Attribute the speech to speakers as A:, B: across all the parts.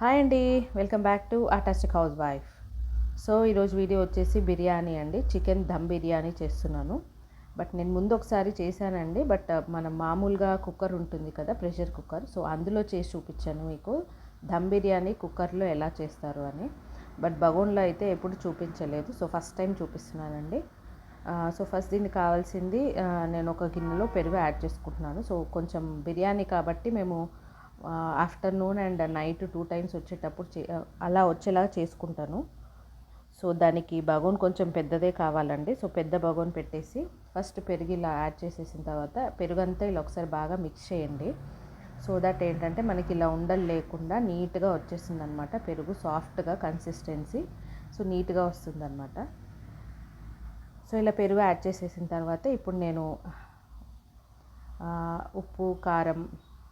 A: Hi అండి welcome back to ఆటాస్టిక్ house wife so ఈరోజు వీడియో వచ్చేసి బిర్యానీ అండి చికెన్ దమ్ బిర్యానీ చేస్తున్నాను. బట్ నేను ముందు ఒకసారి చేశానండి బట్ uh, మన మామూలుగా కుక్కర్ ఉంటుంది కదా ప్రెషర్ కుక్కర్ సో అందులో చేసి చూపించాను మీకు దమ్ బిర్యానీ కుక్కర్లో ఎలా చేస్తారు అని. బట్ బగోన్లో అయితే ఎప్పుడు చూపించలేదు సో ఫస్ట్ టైం చూపిస్తున్నానండి. సో ఫస్ట్ దీనికి కావాల్సింది నేను ఒక గిన్నెలో పెరుగు యాడ్ చేసుకుంటున్నాను. సో కొంచెం బిర్యానీ కాబట్టి మేము afternoon and night two times వచ్చేటప్పుడు చే అలా వచ్చేలాగా చేసుకుంటాను. సో దానికి బగోన్ కొంచెం పెద్దదే కావాలండి. సో పెద్ద బగోన్ పెట్టేసి ఫస్ట్ పెరుగు ఇలా యాడ్ చేసేసిన తర్వాత పెరుగు అంతా ఇలా ఒకసారి బాగా మిక్స్ చేయండి. సో దట్ ఏంటంటే మనకి ఇలా ఉండలు లేకుండా నీట్గా వచ్చేస్తుంది అనమాట పెరుగు సాఫ్ట్గా కన్సిస్టెన్సీ. సో నీట్గా వస్తుందన్నమాట సో ఇలా పెరుగు యాడ్ చేసేసిన తర్వాత ఇప్పుడు నేను ఉప్పు కారం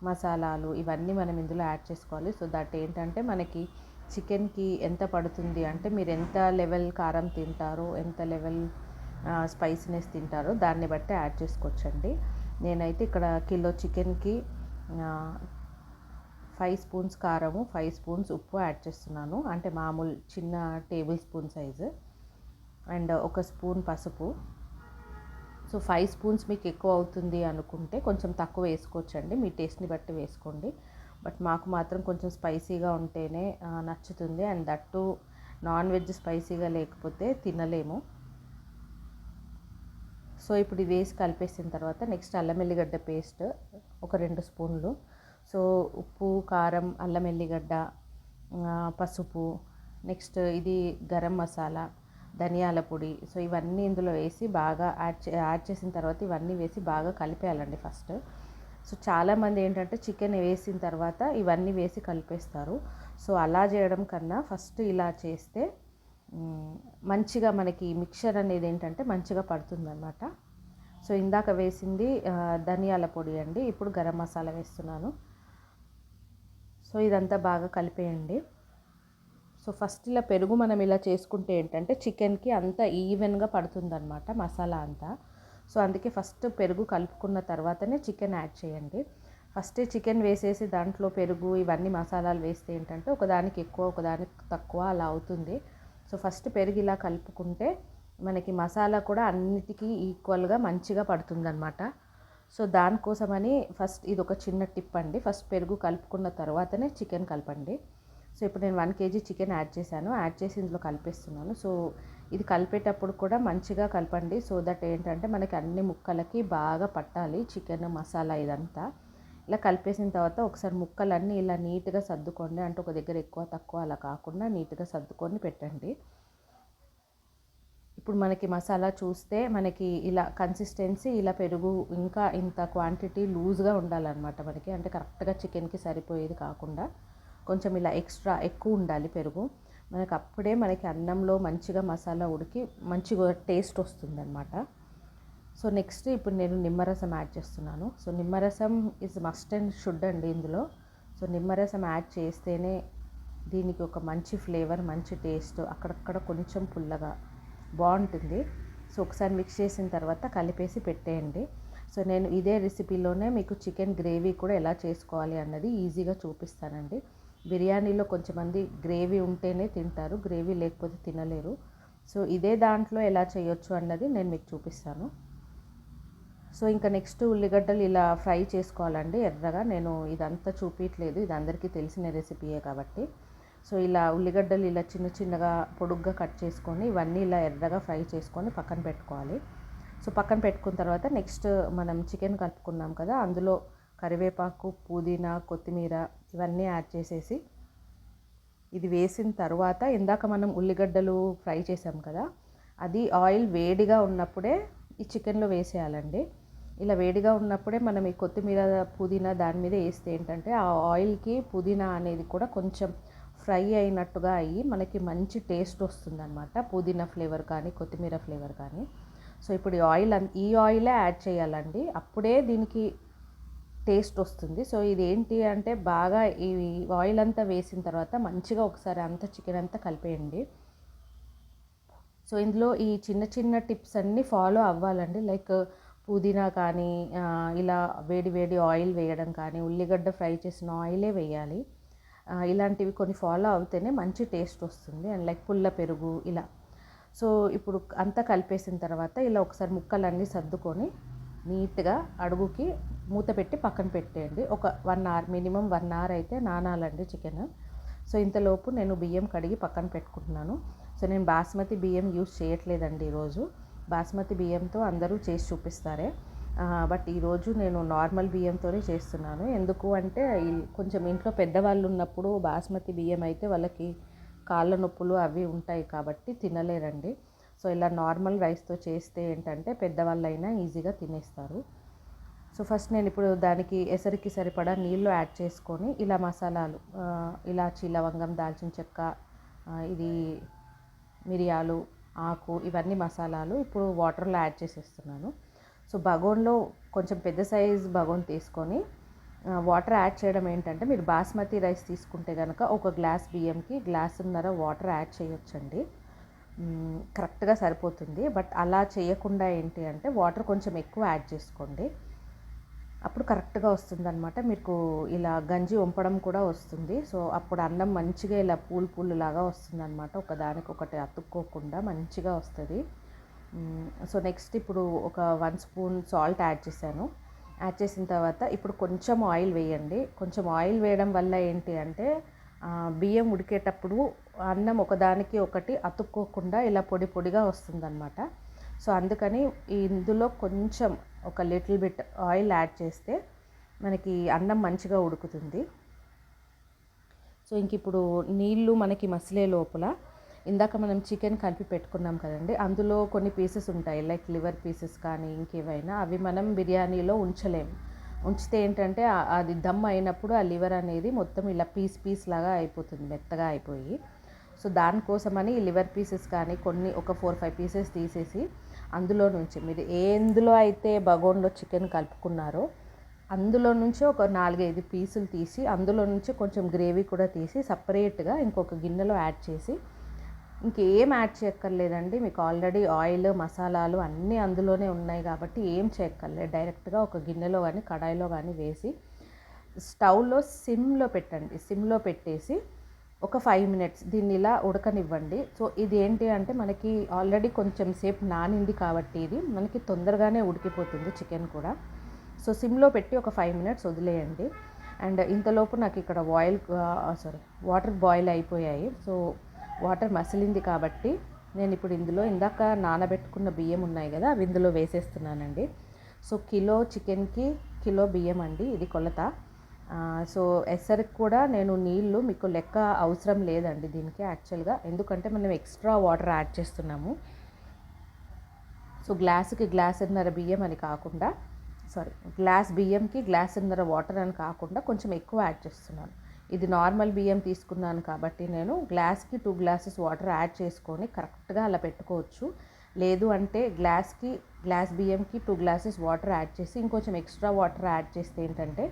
A: మసాలాలు ఇవన్నీ మనం ఇందులో యాడ్ చేసుకోవాలి. సో దట్ ఏంటంటే మనకి చికెన్కి ఎంత పడుతుంది అంటే మీరు ఎంత లెవెల్ కారం తింటారో ఎంత లెవెల్ స్పైసీనెస్ తింటారో దాన్ని బట్టి యాడ్ చేసుకోవచ్చండి. నేనైతే ఇక్కడ కిలో చికెన్కి ఫైవ్ స్పూన్స్ కారము ఫైవ్ స్పూన్స్ ఉప్పు యాడ్ చేస్తున్నాను. అంటే మామూలు చిన్న టేబుల్ స్పూన్ సైజు. అండ్ ఒక స్పూన్ పసుపు. సో ఫైవ్ స్పూన్స్ మీకు ఎక్కువ అవుతుంది అనుకుంటే కొంచెం తక్కువ వేసుకోవచ్చండి. మీ టేస్ట్ని బట్టి వేసుకోండి. బట్ మాకు మాత్రం కొంచెం స్పైసీగా ఉంటేనే నచ్చుతుంది. అండ్ దట్టు నాన్ వెజ్ స్పైసీగా లేకపోతే తినలేము. సో ఇప్పుడు ఇది వేసి కలిపేసిన తర్వాత నెక్స్ట్ అల్లం ఎల్లిగడ్డ పేస్ట్ ఒక రెండు స్పూన్లు. సో ఉప్పు కారం అల్లం ఎల్లిగడ్డ పసుపు నెక్స్ట్ ఇది గరం మసాలా. ధనియాల పొడి. సో ఇవన్నీ ఇందులో వేసి బాగా యాడ్ చే యాడ్ చేసిన తర్వాత ఇవన్నీ వేసి బాగా కలిపేయాలండి ఫస్ట్. సో చాలామంది ఏంటంటే చికెన్ వేసిన తర్వాత ఇవన్నీ వేసి కలిపేస్తారు. సో అలా చేయడం కన్నా ఫస్ట్ ఇలా చేస్తే మంచిగా మనకి మిక్చర్ అనేది ఏంటంటే మంచిగా పడుతుందన్నమాట. సో ఇందాక వేసింది ధనియాల పొడి అండి. ఇప్పుడు గరం మసాలా వేస్తున్నాను. సో ఇదంతా బాగా కలిపేయండి. సో ఫస్ట్ ఇలా పెరుగు మనం ఇలా చేసుకుంటే ఏంటంటే చికెన్కి అంత ఈవెన్గా పడుతుందన్నమాట మసాలా అంతా. సో అందుకే ఫస్ట్ పెరుగు కలుపుకున్న తర్వాతనే చికెన్ యాడ్ చేయండి. ఫస్ట్ చికెన్ వేసేసి దాంట్లో పెరుగు ఇవన్నీ మసాలాలు వేస్తే ఏంటంటే ఒకదానికి ఎక్కువ ఒకదానికి తక్కువ అలా అవుతుంది. సో ఫస్ట్ పెరుగు ఇలా కలుపుకుంటే మనకి మసాలా కూడా అన్నిటికీ ఈక్వల్గా మంచిగా పడుతుందన్నమాట. సో దానికోసమని ఫస్ట్ ఇది ఒక చిన్న టిప్ అండి ఫస్ట్ పెరుగు కలుపుకున్న తర్వాతనే చికెన్ కలపండి. సో ఇప్పుడు నేను వన్ కేజీ చికెన్ యాడ్ చేశాను. యాడ్ చేసి ఇందులో కలిపేస్తున్నాను. సో ఇది కలిపేటప్పుడు కూడా మంచిగా కలపండి. సో దట్ ఏంటంటే మనకి అన్ని ముక్కలకి బాగా పట్టాలి చికెన్ మసాలా ఇదంతా. ఇలా కలిపేసిన తర్వాత ఒకసారి ముక్కలన్నీ ఇలా నీట్గా సర్దుకోండి. అంటే ఒక దగ్గర ఎక్కువ తక్కువ అలా కాకుండా నీట్గా సర్దుకొని పెట్టండి. ఇప్పుడు మనకి మసాలా చూస్తే మనకి ఇలా కన్సిస్టెన్సీ ఇలా పెరుగు ఇంకా ఇంత క్వాంటిటీ లూజ్గా ఉండాలన్నమాట మనకి. అంటే కరెక్ట్గా చికెన్కి సరిపోయేది కాకుండా. కొంచెం ఇలా ఎక్స్ట్రా ఎక్కువ ఉండాలి పెరుగు. మనకు అప్పుడే మనకి అన్నంలో మంచిగా మసాలా ఉడికి మంచిగా టేస్ట్ వస్తుందన్నమాట. సో నెక్స్ట్ ఇప్పుడు నేను నిమ్మరసం యాడ్ చేస్తున్నాను. సో నిమ్మరసం ఇస్ మస్ట్ అండ్ షుడ్ అండి ఇందులో. సో నిమ్మరసం యాడ్ చేస్తేనే దీనికి ఒక మంచి ఫ్లేవర్ మంచి టేస్ట్ అక్కడక్కడ కొంచెం పుల్లగా బాగుంటుంది. సో ఒకసారి మిక్స్ చేసిన తర్వాత కలిపేసి పెట్టేయండి. సో నేను ఇదే రెసిపీలోనే మీకు చికెన్ గ్రేవీ కూడా ఎలా చేసుకోవాలి అన్నది ఈజీగా చూపిస్తానండి. బిర్యానీలో కొంచెమంది గ్రేవీ ఉంటేనే తింటారు గ్రేవీ లేకపోతే తినలేరు. సో ఇదే దాంట్లో ఎలా చేయొచ్చు అన్నది నేను మీకు చూపిస్తాను. సో ఇంకా నెక్స్ట్ ఉల్లిగడ్డలు ఇలా ఫ్రై చేసుకోవాలండి. ఎర్రగా నేను ఇదంతా చూపించలేదు ఇది అందరికీ తెలిసిన రెసిపీయే కాబట్టి. సో ఇలా ఉల్లిగడ్డలు ఇలా చిన్న చిన్నగా పొడుగ్గా కట్ చేసుకొని ఇవన్నీ ఇలా ఎర్రగా ఫ్రై చేసుకొని పక్కన పెట్టుకోవాలి. సో పక్కన పెట్టుకున్న తర్వాత నెక్స్ట్ మనం చికెన్ కలుపుకున్నాం కదా అందులో కరివేపాకు పుదీనా కొత్తిమీర ఇవన్నీ యాడ్ చేసేసి ఇది వేసిన తర్వాత ఇందాక మనం ఉల్లిగడ్డలు ఫ్రై చేసాం కదా అది ఆయిల్ వేడిగా ఉన్నప్పుడే ఈ చికెన్లో వేసేయాలండి. ఇలా వేడిగా ఉన్నప్పుడే మనం ఈ కొత్తిమీర పుదీనా దాని మీద వేస్తే ఏంటంటే ఆ ఆయిల్కి పుదీనా అనేది కూడా కొంచెం ఫ్రై అయినట్టుగా అయ్యి మనకి మంచి టేస్ట్ వస్తుందన్నమాట. పుదీనా ఫ్లేవర్ కానీ కొత్తిమీర ఫ్లేవర్ కానీ. సో ఇప్పుడు ఈ ఆయిల్ అన్- ఈ ఆయిలే యాడ్ చేయాలండి. అప్పుడే దీనికి టేస్ట్ వస్తుంది. సో ఇది ఏంటి అంటే బాగా ఈ ఆయిల్ అంతా వేసిన తర్వాత మంచిగా ఒకసారి అంతా చికెన్ అంతా కలిపేయండి. సో ఇందులో ఈ చిన్న చిన్న టిప్స్ అన్నీ ఫాలో అవ్వాలండి. లైక్ పుదీనా కానీ ఇలా వేడి వేడి ఆయిల్ వేయడం కానీ ఉల్లిగడ్డ ఫ్రై చేసిన ఆయిలే వేయాలి. ఇలాంటివి కొన్ని ఫాలో అవుతేనే మంచి టేస్ట్ వస్తుంది. అండ్ లైక్ పుల్ల పెరుగు ఇలా. సో ఇప్పుడు అంతా కలిపేసిన తర్వాత ఇలా ఒకసారి ముక్కలన్నీ సర్దుకొని నీట్గా అడుగుకి మూత పెట్టి పక్కన పెట్టేయండి. ఒక one hour minimum one hour అయితే నానాలండి చికెన్. సో ఇంతలోపు నేను బియ్యం కడిగి పక్కన పెట్టుకుంటున్నాను. సో నేను బాస్మతి బియ్యం యూస్ చేయట్లేదండి ఈరోజు. బాస్మతి బియ్యంతో అందరూ చేసి చూపిస్తారే. బట్ ఈరోజు నేను నార్మల్ బియ్యంతోనే చేస్తున్నాను. ఎందుకు అంటే కొంచెం ఇంట్లో పెద్దవాళ్ళు ఉన్నప్పుడు బాస్మతి బియ్యం అయితే వాళ్ళకి కాళ్ళ నొప్పులు అవి ఉంటాయి కాబట్టి తినలేరండి. సో ఇలా నార్మల్ రైస్తో చేస్తే ఏంటంటే పెద్దవాళ్ళైనా ఈజీగా తినేస్తారు. సో ఫస్ట్ నేను ఇప్పుడు దానికి ఎసరికి సరిపడా నీళ్ళు యాడ్ చేసుకొని ఇలా మసాలాలు ఇలాచి లవంగం దాల్చిన చెక్క ఇది మిరియాలు ఆకు ఇవన్నీ మసాలాలు ఇప్పుడు వాటర్లో యాడ్ చేసేస్తున్నాను. సో బగోన్లో కొంచెం పెద్ద సైజ్ బగోన్ తీసుకొని వాటర్ యాడ్ చేయడం ఏంటంటే మీరు బాస్మతి రైస్ తీసుకుంటే కనుక ఒక గ్లాస్ బియ్యంకి గ్లాసున్నర వాటర్ యాడ్ చేయొచ్చండి. కరెక్ట్గా సరిపోతుంది. బట్ అలా చేయకుండా ఏంటి అంటే వాటర్ కొంచెం ఎక్కువ యాడ్ చేసుకోండి. అప్పుడు కరెక్ట్గా వస్తుంది అనమాట మీకు ఇలా గంజి వంపడం కూడా వస్తుంది. సో అప్పుడు అన్నం మంచిగా ఇలా పూలు పూలు లాగా వస్తుంది అనమాట ఒకదానికి ఒకటి అతుక్కోకుండా మంచిగా వస్తుంది. సో నెక్స్ట్ ఇప్పుడు ఒక వన్ స్పూన్ సాల్ట్ యాడ్ చేశాను. యాడ్ చేసిన తర్వాత ఇప్పుడు కొంచెం ఆయిల్ వేయండి. కొంచెం ఆయిల్ వేయడం వల్ల ఏంటి అంటే బియ్యం ఉడికేటప్పుడు అన్నం ఒకదానికి ఒకటి అతుక్కోకుండా ఇలా పొడి పొడిగా వస్తుందన్నమాట. సో అందుకని ఇందులో కొంచెం ఒక లిటిల్ బిట్ ఆయిల్ యాడ్ చేస్తే మనకి అన్నం మంచిగా ఉడుకుతుంది. సో ఇంక ఇప్పుడు నీళ్ళు మనకి మసిలే లోపల ఇందాక మనం చికెన్ కలిపి పెట్టుకున్నాం కదండి అందులో కొన్ని పీసెస్ ఉంటాయి లైక్ లివర్ పీసెస్ కానీ ఇంకేవైనా అవి మనం బిర్యానీలో ఉంచలేము ఉంచితే ఏంటంటే అది దమ్ అయినప్పుడు ఆ లివర్ అనేది మొత్తం ఇలా పీస్ పీస్ లాగా అయిపోతుంది మెత్తగా అయిపోయి. సో దానికోసమని ఈ లివర్ పీసెస్ కానీ కొన్ని ఒక ఫోర్ ఫైవ్ పీసెస్ తీసేసి అందులో నుంచి మీరు ఎందులో అయితే బగోన్లో చికెన్ కలుపుకున్నారో అందులో నుంచి ఒక నాలుగైదు పీసులు తీసి అందులో నుంచి కొంచెం గ్రేవీ కూడా తీసి సపరేట్గా ఇంకొక గిన్నెలో యాడ్ చేసి ఇంకేం యాడ్ చేయక్కర్లేదండి. మీకు ఆల్రెడీ ఆయిల్ మసాలాలు అన్నీ అందులోనే ఉన్నాయి కాబట్టి ఏం చేయక్కర్లేదు. డైరెక్ట్గా ఒక గిన్నెలో కానీ కడాయిలో కానీ వేసి స్టవ్లో సిమ్లో పెట్టండి. సిమ్లో పెట్టేసి ఒక ఫైవ్ మినిట్స్ దీన్ని ఇలా ఉడకనివ్వండి. సో ఇది ఏంటి అంటే మనకి ఆల్రెడీ కొంచెం సేపు నానింది కాబట్టి ఇది. మనకి తొందరగానే ఉడికిపోతుంది చికెన్ కూడా. సో సిమ్లో పెట్టి ఒక ఫైవ్ మినిట్స్ వదిలేయండి. అండ్ ఇంతలోపు నాకు ఇక్కడ బాయిల్ సారీ వాటర్ బాయిల్ అయిపోయాయి. సో వాటర్ మసిలింది కాబట్టి నేను ఇప్పుడు ఇందులో ఇందాక నానబెట్టుకున్న బియ్యం ఉన్నాయి కదా అవి ఇందులో వేసేస్తున్నానండి. సో కిలో చికెన్కి కిలో బియ్యం అండి ఇది కొలత. సో ఎసరికి కూడా నేను నీళ్ళు మీకు లెక్క అవసరం లేదండి దీనికి యాక్చువల్గా. ఎందుకంటే మనం ఎక్స్ట్రా వాటర్ యాడ్ చేస్తున్నాము. సో గ్లాసుకి గ్లాసున్నర బియ్యం అని కాకుండా సారీ గ్లాస్ బియ్యంకి గ్లాసున్నర వాటర్ అని కాకుండా కొంచెం ఎక్కువ యాడ్ చేస్తున్నాను. ఇది నార్మల్ బియ్యం తీసుకున్నాను కాబట్టి నేను గ్లాస్కి టూ గ్లాసెస్ వాటర్ యాడ్ చేసుకొని కరెక్ట్గా అలా పెట్టుకోవచ్చు. లేదు అంటే గ్లాస్కి గ్లాస్ బియ్యంకి టూ గ్లాసెస్ వాటర్ యాడ్ చేసి ఇంకొంచెం ఎక్స్ట్రా వాటర్ యాడ్ చేస్తే ఏంటంటే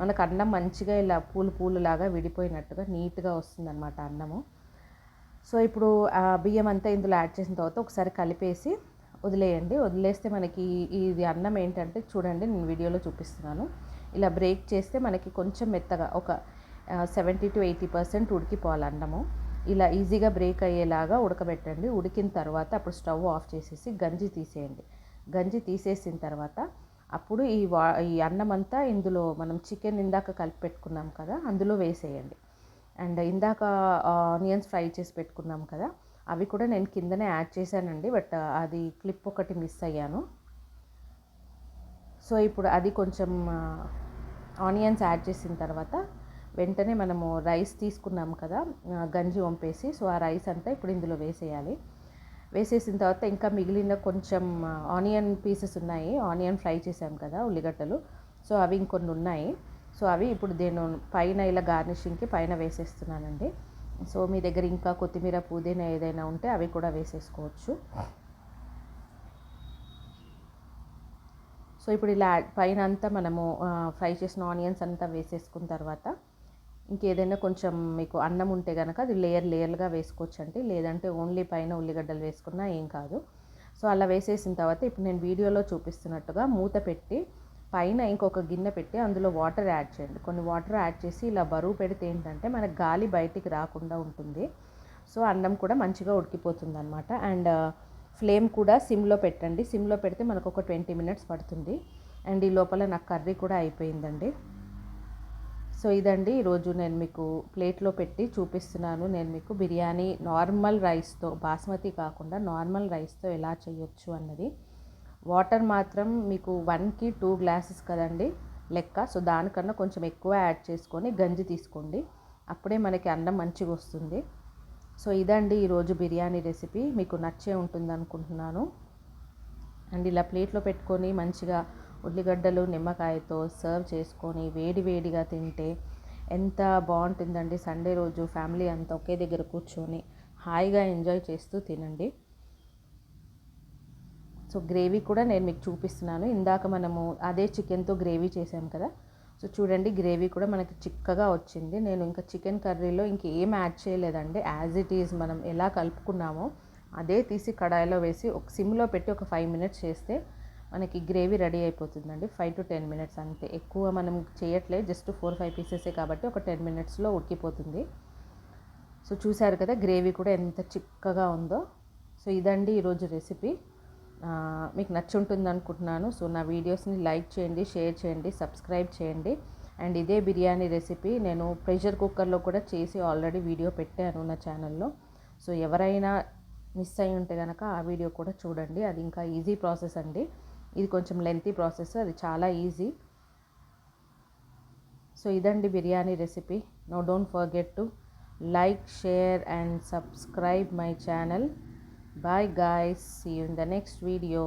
A: మనకు అన్నం మంచిగా ఇలా పూలు పూలు లాగా విడిపోయినట్టుగా నీట్గా వస్తుందన్నమాట అన్నము. సో ఇప్పుడు ఆ బియ్యం అంతా ఇందులో యాడ్ చేసిన తర్వాత ఒకసారి కలిపేసి వదిలేయండి. వదిలేస్తే మనకి ఇది అన్నం ఏంటంటే చూడండి నేను వీడియోలో చూపిస్తున్నాను. ఇలా బ్రేక్ చేస్తే మనకి కొంచెం మెత్తగా ఒక సెవెంటీ టు ఎయిటీ పర్సెంట్ ఉడికిపోవాలి అన్నము. ఇలా ఈజీగా బ్రేక్ అయ్యేలాగా ఉడకబెట్టండి. ఉడికిన తర్వాత అప్పుడు స్టవ్ ఆఫ్ చేసేసి గంజి తీసేయండి. గంజి తీసేసిన తర్వాత అప్పుడు ఈ వా ఈ అన్నం అంతా ఇందులో మనం చికెన్ ఇందాక కలిపి పెట్టుకున్నాం కదా అందులో వేసేయండి. అండ్ ఇందాక ఆనియన్స్ ఫ్రై చేసి పెట్టుకున్నాం కదా అవి కూడా నేను కిందనే యాడ్ చేశానండి బట్ అది క్లిప్ ఒకటి మిస్ అయ్యాను. సో ఇప్పుడు అది కొంచెం ఆనియన్స్ యాడ్ చేసిన తర్వాత వెంటనే మనము రైస్ తీసుకున్నాం కదా గంజి వంపేసి సో ఆ రైస్ అంతా ఇప్పుడు ఇందులో వేసేయాలి. వేసేసిన తర్వాత ఇంకా మిగిలిన కొంచెం ఆనియన్ పీసెస్ ఉన్నాయి. ఆనియన్ ఫ్రై చేసాం కదా ఉల్లిగడ్డలు. సో అవి ఇంకొన్ని ఉన్నాయి. సో అవి ఇప్పుడు నేను పైన ఇలా గార్నిషింగ్కి పైన వేసేస్తున్నానండి. సో మీ దగ్గర ఇంకా కొత్తిమీర పుదీనా ఏదైనా ఉంటే అవి కూడా వేసేసుకోవచ్చు. సో ఇప్పుడు ఇలా పైన అంతా మనము ఫ్రై చేసిన ఆనియన్స్ అంతా వేసేసుకున్న తర్వాత ఇంకేదైనా కొంచెం మీకు అన్నం ఉంటే కనుక అది లేయర్ లేయర్గా వేసుకోవచ్చు అండి లేదంటే ఓన్లీ పైన ఉల్లిగడ్డలు వేసుకున్నా ఏం కాదు. సో అలా వేసేసిన తర్వాత ఇప్పుడు నేను వీడియోలో చూపిస్తున్నట్టుగా మూత పెట్టి పైన ఇంకొక గిన్నె పెట్టి అందులో వాటర్ యాడ్ చేయండి. కొన్ని వాటర్ యాడ్ చేసి ఇలా బరువు పెడితే ఏంటంటే మనకు గాలి బయటికి రాకుండా ఉంటుంది. సో అన్నం కూడా మంచిగా ఉడికిపోతుంది అనమాట అండ్ ఫ్లేమ్ కూడా సిమ్లో పెట్టండి. సిమ్లో పెడితే మనకు ఒక ట్వంటీ మినిట్స్ పడుతుంది. అండ్ ఈ లోపల నాకు కర్రీ కూడా అయిపోయిందండి. సో ఇదండి ఈరోజు నేను మీకు ప్లేట్లో పెట్టి చూపిస్తున్నాను. నేను మీకు బిర్యానీ నార్మల్ రైస్తో బాస్మతి కాకుండా నార్మల్ రైస్తో ఎలా చేయొచ్చు అన్నది. వాటర్ మాత్రం మీకు వన్కి టూ గ్లాసెస్ కదండి లెక్క. సో దానికన్నా కొంచెం ఎక్కువ యాడ్ చేసుకొని గంజి తీసుకోండి. అప్పుడే మనకి అన్నం మంచిగా వస్తుంది. సో ఇదండి ఈరోజు బిర్యానీ రెసిపీ. మీకు నచ్చే ఉంటుంది అనుకుంటున్నాను అండ్ ఇలా ప్లేట్లో పెట్టుకొని మంచిగా ఉల్లిగడ్డలు నిమ్మకాయతో సర్వ్ చేసుకొని వేడివేడిగా తింటే ఎంత బాగుంటుందండి సండే రోజు ఫ్యామిలీ అంతా ఒకే దగ్గర కూర్చొని హాయిగా ఎంజాయ్ చేస్తూ తినండి. సో గ్రేవీ కూడా నేను మీకు చూపిస్తున్నాను. ఇందాక మనము అదే చికెన్తో గ్రేవీ చేసాం కదా. సో చూడండి గ్రేవీ కూడా మనకి చిక్కగా వచ్చింది. నేను ఇంకా చికెన్ కర్రీలో ఇంకేం యాడ్ చేయలేదండి. యాజ్ ఇట్ ఈజ్ మనం ఎలా కలుపుకున్నామో అదే తీసి కడాయిలో వేసి ఒక సిమ్లో పెట్టి ఒక ఫైవ్ మినిట్స్ చేస్తే మనకి గ్రేవీ రెడీ అయిపోతుందండి. ఫైవ్ టు టెన్ మినిట్స్ అంతే. ఎక్కువ మనం చేయట్లేదు జస్ట్ ఫోర్ ఫైవ్ పీసెసే కాబట్టి ఒక టెన్ మినిట్స్లో ఉడికిపోతుంది. సో చూశారు కదా గ్రేవీ కూడా ఎంత చిక్కగా ఉందో. సో ఇదండి ఈరోజు రెసిపీ. మీకు నచ్చి ఉంటుంది అనుకుంటున్నాను సో నా వీడియోస్ని లైక్ చేయండి షేర్ చేయండి సబ్స్క్రైబ్ చేయండి. అండ్ ఇదే బిర్యానీ రెసిపీ నేను ప్రెషర్ కుక్కర్లో కూడా చేసి ఆల్రెడీ వీడియో పెట్టాను నా ఛానల్లో. సో ఎవరైనా మిస్ అయి ఉంటే కనుక ఆ వీడియో కూడా చూడండి. అది ఇంకా ఈజీ ప్రాసెస్ అండి. ఇది కొంచెం లెంతీ ప్రాసెస్ అది చాలా ఈజీ సో ఇదండి biryani recipe no don't forget to like share and subscribe my channel bye guys see in the next video.